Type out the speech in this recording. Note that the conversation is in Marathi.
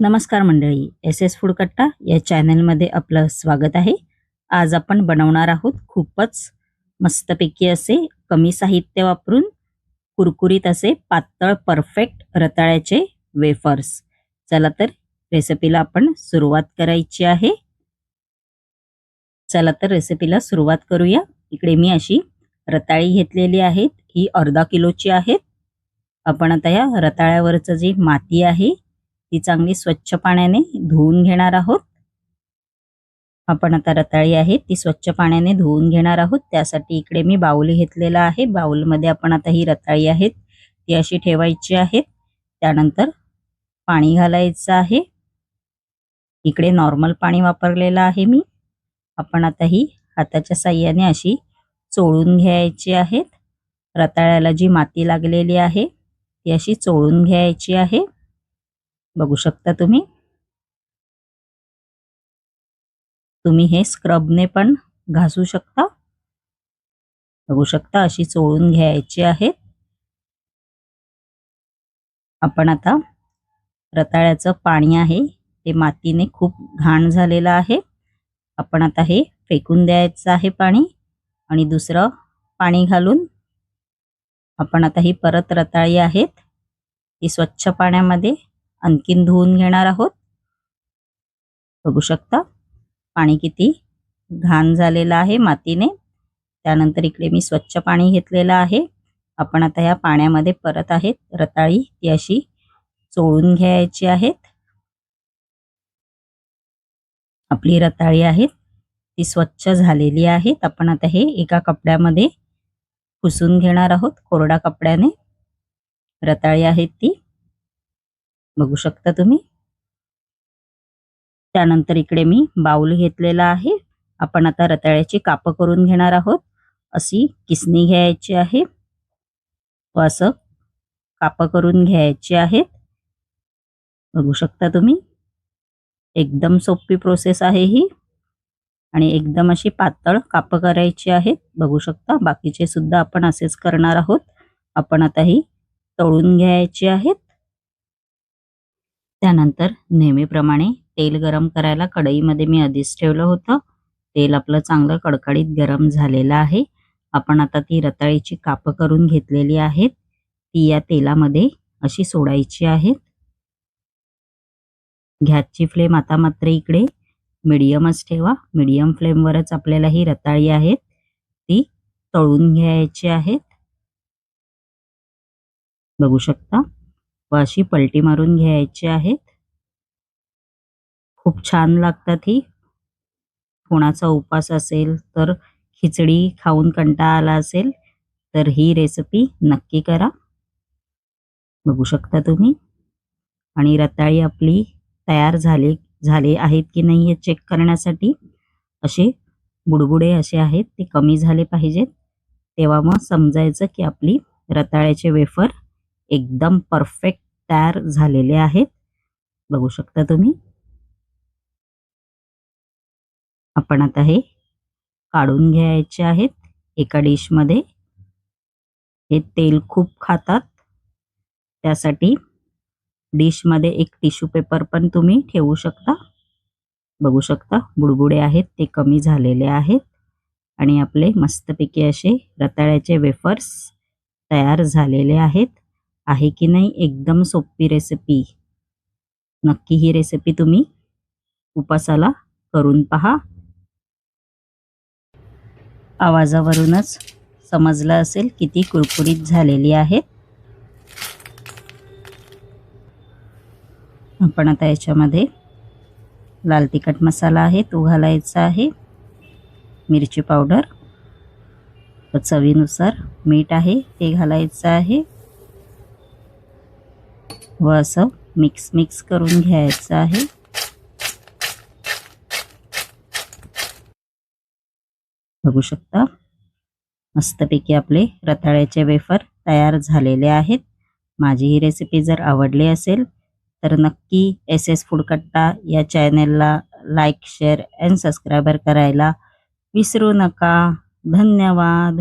नमस्कार मंडळी एस एस फूड कट्टा या चॅनलमध्ये आपलं स्वागत आहे. आज आपण बनवणार आहोत खूपच मस्तपैकी असे कमी साहित्य वापरून कुरकुरीत असे पातळ परफेक्ट रताळ्याचे वेफर्स. चला तर रेसिपीला आपण सुरुवात करायची आहे. चला तर रेसिपीला सुरुवात करूया. इकडे मी अशी रताळी घेतलेली आहेत. ही अर्धा किलोची आहेत. आपण आता या रताळ्यावरचं जी माती आहे ती चांगली स्वच्छ पाण्याने धुवून घेणार आहोत. आपण आता रताळी आहे ती स्वच्छ पाण्याने धुवून घेणार आहोत. त्यासाठी इकडे मी बाऊल घेतलेला आहे. बाऊलमध्ये आपण आता ही रताळी आहेत ती अशी ठेवायची आहेत. त्यानंतर पाणी घालायचं आहे. इकडे नॉर्मल पाणी वापरलेलं आहे मी. आपण आता ही हाताच्या साह्याने अशी चोळून घ्यायची आहेत. रताळ्याला जी माती लागलेली आहे ती अशी चोळून घ्यायची आहे. बघू शकता तुम्ही. तुम्ही हे स्क्रबने पण घासू शकता. बघू शकता अशी चोळून घ्यायची आहेत आपण आता रताळ्याचं पाणी आहे. ते मातीने खूप घाण झालेलं आहे. आपण आता हे फेकून द्यायचं आहे पाणी आणि दुसरं पाणी घालून आपण आता ही परत रताळी आहेत. ती स्वच्छ पाण्यामध्ये आणखीन धुवून घेणार आहोत. बघू शकता. पाणी किती घाण झालेलं आहे मातीने. त्यानंतर इकडे मी स्वच्छ पाणी घेतलेलं आहे. आपण आता ह्या पाण्यामध्ये परत आहेत. रताळी ती अशी चोळून घ्यायची आहेत. आपली रताळी आहेत. ती स्वच्छ झालेली आहेत. आपण आता हे एका कपड्यामध्ये पुसून घेणार आहोत. कोरडा कपड्याने. रताळी आहेत ती. बघू शकता तुम्ही. त्यानंतर इकडे मी बाऊल घेतलेला आहे. आपण आता रताळ्याची कापं करून घेणार आहोत. अशी किसणी घ्यायची आहे. व असं कापं करून घ्यायची आहेत. बघू शकता तुम्ही. एकदम सोपी प्रोसेस आहे ही. आणि एकदम अशी पातळ कापं करायची आहेत. बघू शकता बाकीचे सुद्धा आपण असेच करणार आहोत. आपण आता ही तळून घ्यायची आहेत. त्यानंतर नेहमीप्रमाणे तेल गरम करायला कढईमध्ये मी आधीच ठेवलं होतं. तेल आपलं चांगलं कडकडीत गरम झालेलं आहे. आपण आता ती रताळीची काप करून घेतलेली आहेत. ती या तेलामध्ये अशी सोडायची आहेत. गॅसची फ्लेम आता मात्र इकडे मिडियमच ठेवा. मिडियम फ्लेमवरच आपल्याला ही रताळी आहेत. ती तळून घ्यायची आहेत. बघू शकता. व अशी पलटी मारून घ्यायची आहेत. खूप छान लागतात ही. कोणाचा उपास असेल तर खिचडी खाऊन कंटाळा आला असेल तर ही रेसिपी नक्की करा. बघू शकता तुम्ही. आणि रताळी आपली तयार झाले झाले आहेत की नाही हे चेक करण्यासाठी असे बुडबुडे असे आहेत ते कमी झाले पाहिजेत. तेव्हा मग समजायचं की आपली रताळ्याचे वेफर एकदम परफेक्ट तयार झालेले आहेत. बघू शकता तुम्ही. आपण आता हे काढून घ्यायचे आहेत एका डिशमध्ये हे तेल खूप खातात. त्यासाठी डिशमध्ये एक टिश्यू पेपर पण तुम्ही ठेवू शकता. बघू शकता बुडबुडे आहेत ते कमी झालेले आहेत. आणि आपले मस्तपैकी असे रताळ्याचे वेफर्स तयार झालेले आहेत. आहे की नाही एकदम सोपी रेसिपी नक्की ही रेसिपी तुम्ही उपासाला करून पहा. आवाजावरूनच समजलं असेल किती कुरकुरीत झालेली आहेत आपण आता याच्यामध्ये लाल तिखट मसाला आहे तो घालायचा आहे. मिरची पावडर. व चवीनुसार मीठ आहे ते घालायचं आहे. व असं मिक्स मिक्स करून घ्यायचं आहे. बघू शकता. मस्तपैकी आपले रताळ्याचे वेफर तयार झालेले आहेत. माझी ही रेसिपी जर आवडली असेल तर नक्की एस एस फूडकट्टा या चॅनेलला लाईक शेअर अँड सबस्क्रायबर करायला विसरू नका. धन्यवाद.